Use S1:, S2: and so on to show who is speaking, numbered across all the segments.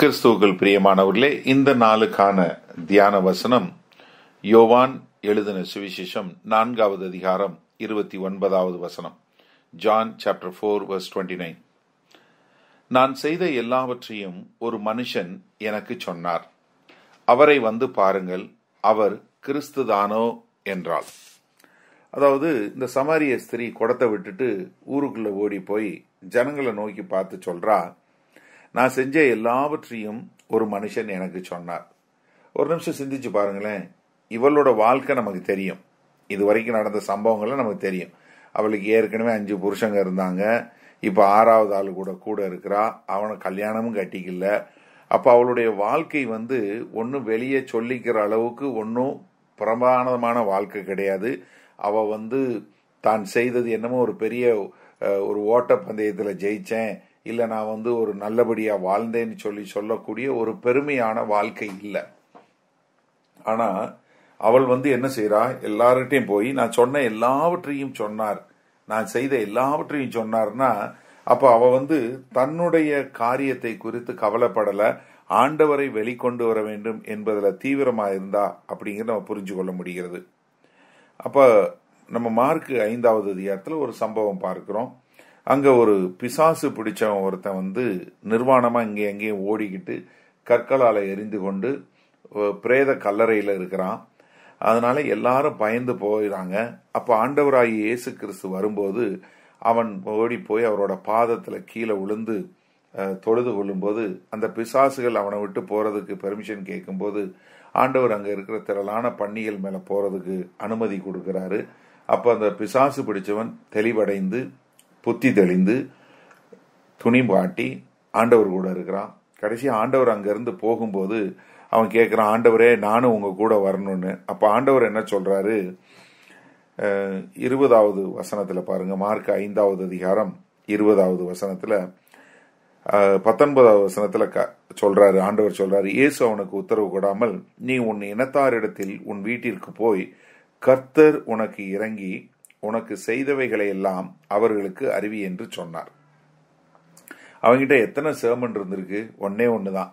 S1: கிறிஸ்துவுக்குள் பிரியமானவர்களே இந்த நாளுக்கான தியான வசனம் யோவான் எழுதின சுவிசேஷம் நான்காவது அதிகாரம் இருபத்தி ஒன்பதாவது வசனம் John chapter four verse twenty nine நான் செய்த எல்லாவற்றையும் ஒரு மனுஷன் எனக்கு சொன்னார். அவரை வந்து பாருங்கள் அவர் கிறிஸ்துதானோ என்றாள். அதாவது இந்த சமாரிய ஸ்திரீ குடத்தை விட்டுட்டு ஊருக்குள்ள ஓடி போய் ஜனங்களை நோக்கி பார்த்து சொல்றா நான் செஞ்ச எல்லாவற்றையும் ஒரு மனுஷன் எனக்கு சொன்னார். ஒரு நிமிஷம் சிந்திச்சு பாருங்களேன். இவளோட வாழ்க்கை நமக்கு தெரியும். இது வரைக்கும் நடந்த சம்பவங்கள்லாம் நமக்கு தெரியும். அவளுக்கு ஏற்கனவே அஞ்சு புருஷங்க இருந்தாங்க. இப்போ ஆறாவது ஆள் கூட கூட இருக்கிறா. அவனை கல்யாணமும் கட்டிக்கல. அப்போ அவளுடைய வாழ்க்கை வந்து ஒன்றும் வெளியே சொல்லிக்கிற அளவுக்கு ஒன்றும் பிரமாணமான வாழ்க்கை கிடையாது. அவள் வந்து தான் செய்தது என்னமோ ஒரு பெரிய ஒரு ஒரு ஓட்டப்பந்தயத்தில் ஜெயித்தேன் இல்லை நான் வந்து ஒரு நல்லபடியாக வாழ்ந்தேன்னு சொல்லி சொல்லக்கூடிய ஒரு பெருமையான வாழ்க்கை இல்லை. ஆனா அவள் வந்து என்ன செய்றா? எல்லார்கிட்டையும் போய் நான் சொன்ன எல்லாவற்றையும் சொன்னார். நான் செய்த எல்லாவற்றையும் சொன்னார்னா அப்ப அவ வந்து தன்னுடைய காரியத்தை குறித்து கவலைப்படல. ஆண்டவரை வெளிக்கொண்டு வர வேண்டும் என்பதுல தீவிரமா இருந்தா அப்படிங்கிறத நம்ம புரிஞ்சு கொள்ள முடிகிறது. அப்ப நம்ம மார்க்கு ஐந்தாவது அதிகாரத்துல ஒரு சம்பவம் பார்க்கிறோம். அங்க ஒரு பிசாசு பிடிச்சவன் ஒருத்தன் வந்து நிர்வாணமா இங்கே எங்கேயும் ஓடிக்கிட்டு கற்களால எரிந்து கொண்டு பிரேத கல்லறையில இருக்கிறான். அதனால எல்லாரும் பயந்து போயிறாங்க. அப்ப ஆண்டவராகி இயேசு கிறிஸ்து வரும்போது அவன் ஓடி போய் அவரோட பாதத்துல கீழே விழுந்து தொழுது கொள்ளும்போது அந்த பிசாசுகள் அவனை விட்டு போறதுக்கு பெர்மிஷன் கேட்கும்போது ஆண்டவர் அங்க இருக்கிற திரளான பன்னிகள் மேல போறதுக்கு அனுமதி கொடுக்கிறாரு. அப்ப அந்த பிசாசு பிடிச்சவன் தெளிவடைந்து புத்தி தெளிந்து துணி பாட்டி ஆண்டவர் கூட இருக்கிறான். கடைசி ஆண்டவர் அங்கேருந்து போகும்போது அவன் கேட்குறான் ஆண்டவரே நானும் உங்கள் கூட வரணும்னு. அப்போ ஆண்டவர் என்ன சொல்கிறாரு இருபதாவது வசனத்தில் பாருங்க மார்க் ஐந்தாவது அதிகாரம் இருபதாவது வசனத்தில் பத்தொன்பதாவது வசனத்தில் க- சொல்கிறாரு ஆண்டவர் சொல்கிறாரு இயேசு அவனுக்கு உத்தரவு கொடாமல் நீ உன் இனத்தாரிடத்தில் உன் வீட்டிற்கு போய் கர்த்தர் உனக்கு இறங்கி உனக்கு செய்தவைகளை எல்லாம் அவர்களுக்கு அறிவி என்று சொன்னார். அவங்கிட்ட எத்தனை சேமன் இருந்திருக்கு? ஒன்னே தான்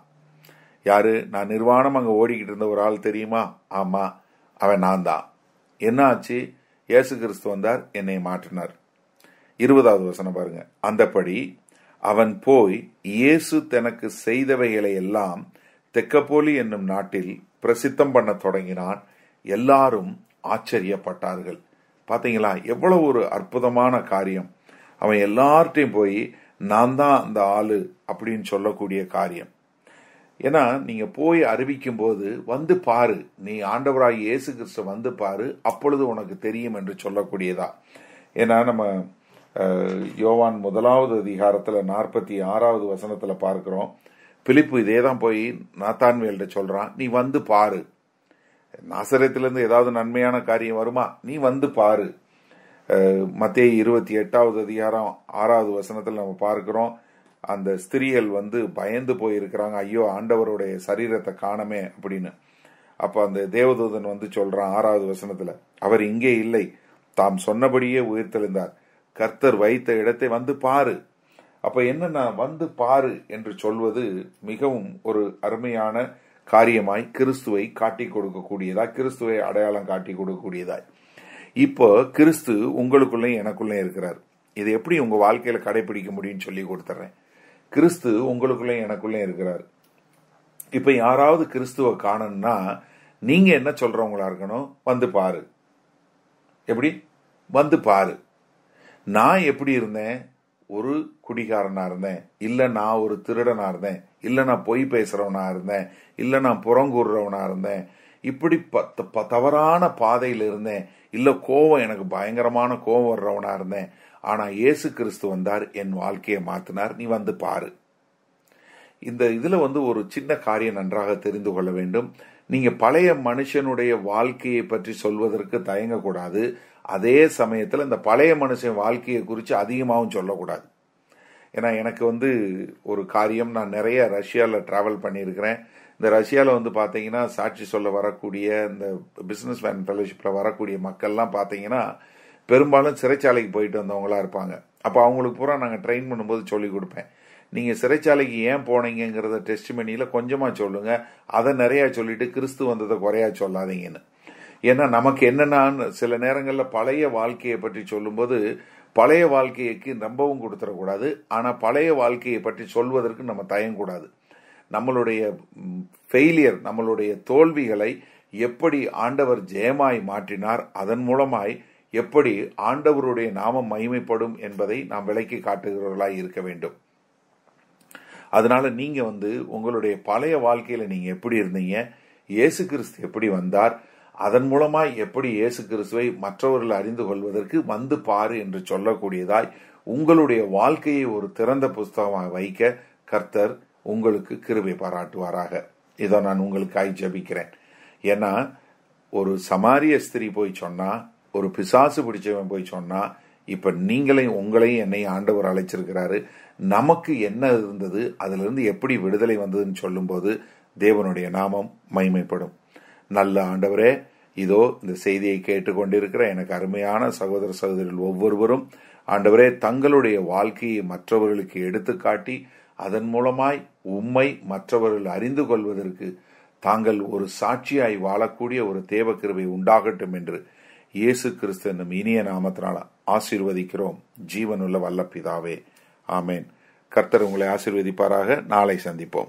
S1: யாரு? நான் நிர்வாணம் அங்க ஓடிக்கிட்டு இருந்த ஒரு ஆள் தெரியுமா? ஆமா அவன் நான் தான் என்ன ஆச்சு? இயேசு கிறிஸ்து வந்தார் என்னை மாற்றினார். இருபதாவது வசனம் பாருங்க. அந்தபடி அவன் போய் இயேசு தனக்கு செய்தவைகளை எல்லாம் தெக்கப்போலி என்னும் நாட்டில் பிரசித்தம் பண்ண தொடங்கினான். எல்லாரும் ஆச்சரியப்பட்டார்கள். பாத்தீங்களா? எவ்வளவு ஒரு அற்புதமான காரியம். அவன் எல்லார்ட்டையும் போய் நான் தான் அந்த ஆளு அப்படின்னு சொல்லக்கூடிய காரியம். ஏன்னா நீங்க போய் அறிவிக்கும் போது வந்து பாரு. நீ ஆண்டவராய் இயேசு கிறிஸ்து வந்து பாரு. அப்பொழுது உனக்கு தெரியும் என்று சொல்லக்கூடியதா. ஏன்னா நம்ம யோவான் முதலாவது அதிகாரத்துல நாற்பத்தி ஆறாவது வசனத்துல பார்க்கிறோம். பிலிப்பு இதே தான் போய் நாத்தான்வேல்கிட்ட சொல்றான் நீ வந்து பாரு. நாசரத்திலிருந்து ஏதாவது நன்மையான காரியம் வருமா? நீ வந்து பாரு. மத்திய இருபத்தி எட்டாவது அதிகாரம் ஆறாவது வசனத்தில் நம்ம பார்க்கிறோம். அந்த ஸ்திரீகள் வந்து பயந்து போயிருக்கிறாங்க. ஐயோ ஆண்டவருடைய சரீரத்தை காணமே அப்படின்னு. அப்போ அந்த தேவதூதன் வந்து சொல்றான் ஆறாவது வசனத்துல அவர் இங்கே இல்லை. தாம் சொன்னபடியே உயிர்த்தெழுந்தார். கர்த்தர் வைத்த இடத்தை வந்து பாரு. அப்ப என்னன்னா வந்து பாரு என்று சொல்வது மிகவும் ஒரு அருமையான காரியமாய் கிறிஸ்துவை காட்டி கொடுக்கக்கூடியதா? கிறிஸ்துவை அடையாளம் காட்டி கொடுக்கக்கூடியதாய் இப்போ கிறிஸ்து உங்களுக்குள்ளேயும் எனக்குள்ளே இருக்கிறார். இது எப்படி உங்கள் வாழ்க்கையில் கடைபிடிக்க முடியும்னு சொல்லி கொடுத்துட்றேன் கிறிஸ்து உங்களுக்குள்ளேயும் எனக்குள்ளே இருக்கிறார். இப்போ யாராவது கிறிஸ்துவை காணணும்னா நீங்கள் என்ன சொல்கிறவங்களா இருக்கணும்? வந்து பாரு. எப்படி? வந்து பாரு. நான் எப்படி இருந்தேன்? ஒரு குடிகாரனா இருந்தேன். இல்ல நான் ஒரு திருடனா இருந்தேன். இல்ல நான் பொய் பேசுறவனா இருந்தேன். இல்ல நான் புறங்கூறுறவனா இருந்தேன். இப்படி ப- ப- தவறான பாதையில இருந்தேன். இல்ல கோவம் எனக்கு பயங்கரமான கோவம் வர்றவனா இருந்தேன். ஆனா இயேசு கிறிஸ்து வந்தார் என் வாழ்க்கையை மாத்தினார். நீ வந்து பாரு. இந்த இதுல வந்து ஒரு சின்ன காரியம் நன்றாக தெரிந்து கொள்ள வேண்டும். நீங்க பழைய மனுஷனுடைய வாழ்க்கையை பற்றி சொல்வதற்கு தயங்கக்கூடாது. அதே சமயத்தில் இந்த பழைய மனுஷன் வாழ்க்கையை குறித்து அதிகமாகவும் சொல்லக்கூடாது. ஏன்னா எனக்கு வந்து ஒரு காரியம் நான் நிறைய ரஷ்யாவில் ட்ராவல் பண்ணியிருக்கிறேன். இந்த ரஷ்யாவில் வந்து பார்த்தீங்கன்னா சாட்சி சொல்ல வரக்கூடிய இந்த பிஸ்னஸ் மேன் ஃபெலோஷிப்பில் வரக்கூடிய மக்கள்லாம் பார்த்தீங்கன்னா பெரும்பாலும் சிறைச்சாலைக்கு போயிட்டு வந்தவங்களா இருப்பாங்க. அப்போ அவங்களுக்கு பூரா நாங்கள் ட்ரெயின் பண்ணும்போது சொல்லிக் கொடுப்பேன். நீங்கள் சிறைச்சாலைக்கு ஏன் போனீங்கிறத டெஸ்ட் மணியில் கொஞ்சமாக சொல்லுங்கள் அதை நிறையா சொல்லிட்டு கிறிஸ்து வந்ததை குறையா சொல்லாதீங்கன்னு. ஏன்னா நமக்கு என்னென்னான்னு சில நேரங்களில் பழைய வாழ்க்கையை பற்றி சொல்லும்போது பழைய வாழ்க்கைக்கு நம்பவும் கொடுத்துடக்கூடாது. ஆனால் பழைய வாழ்க்கையை பற்றி சொல்வதற்கு நம்ம தயங்கக்கூடாது. நம்மளுடைய ஃபெயிலியர் நம்மளுடைய தோல்விகளை எப்படி ஆண்டவர் ஜெயமாய் மாற்றினார் அதன் மூலமாய் எப்படி ஆண்டவருடைய நாமம் மகிமைப்படும் என்பதை நாம் விளக்கி காட்டுகிறவர்களாய் இருக்க வேண்டும். அதனால நீங்க வந்து உங்களுடைய பழைய வாழ்க்கையில நீங்க எப்படி இருந்தீங்க இயேசு கிறிஸ்து எப்படி வந்தார் அதன் மூலமாய் எப்படி இயேசு கிறிஸ்துவை மற்றவர்கள் அறிந்து கொள்வதற்கு வந்து பாரு என்று சொல்லக்கூடியதாய் உங்களுடைய வாழ்க்கையை ஒரு திறந்த புஸ்தகமாக வைக்க கர்த்தர் உங்களுக்கு கிருபை பாராட்டுவாராக. இதை நான் உங்களுக்காய் ஜபிக்கிறேன். ஏன்னா ஒரு சமாரிய ஸ்திரீ போய் சொன்னா ஒரு பிசாசு பிடிச்சவன் போய் சொன்னா இப்ப நீங்களையும் உங்களையும் என்னை ஆண்டவர் அழைச்சிருக்கிறாரு. நமக்கு என்ன இருந்தது அதுல இருந்து எப்படி விடுதலை வந்ததுன்னு சொல்லும்போது தேவனுடைய நாமம் மைமைப்படும். நல்ல ஆண்டவரே இதோ இந்த செய்தியை கேட்டுக்கொண்டிருக்கிற எனக்கு அருமையான சகோதர சகோதரிகள் ஒவ்வொருவரும் ஆண்டவரே தங்களுடைய வாழ்க்கையை மற்றவர்களுக்கு எடுத்துக்காட்டி அதன் மூலமாய் உம்மை மற்றவர்கள் அறிந்து கொள்வதற்கு தாங்கள் ஒரு சாட்சியாய் வாழக்கூடிய ஒரு தேவ கிருபை உண்டாகட்டும் என்று இயேசு கிறிஸ்து என்னும் இனிய நாமத்தினால் ஆசீர்வதிக்கிறோம். ஜீவனுள்ள வல்ல பிதாவே ஆமேன். கர்த்தர் உங்களை ஆசீர்வதிப்பாராக. நாளை சந்திப்போம்.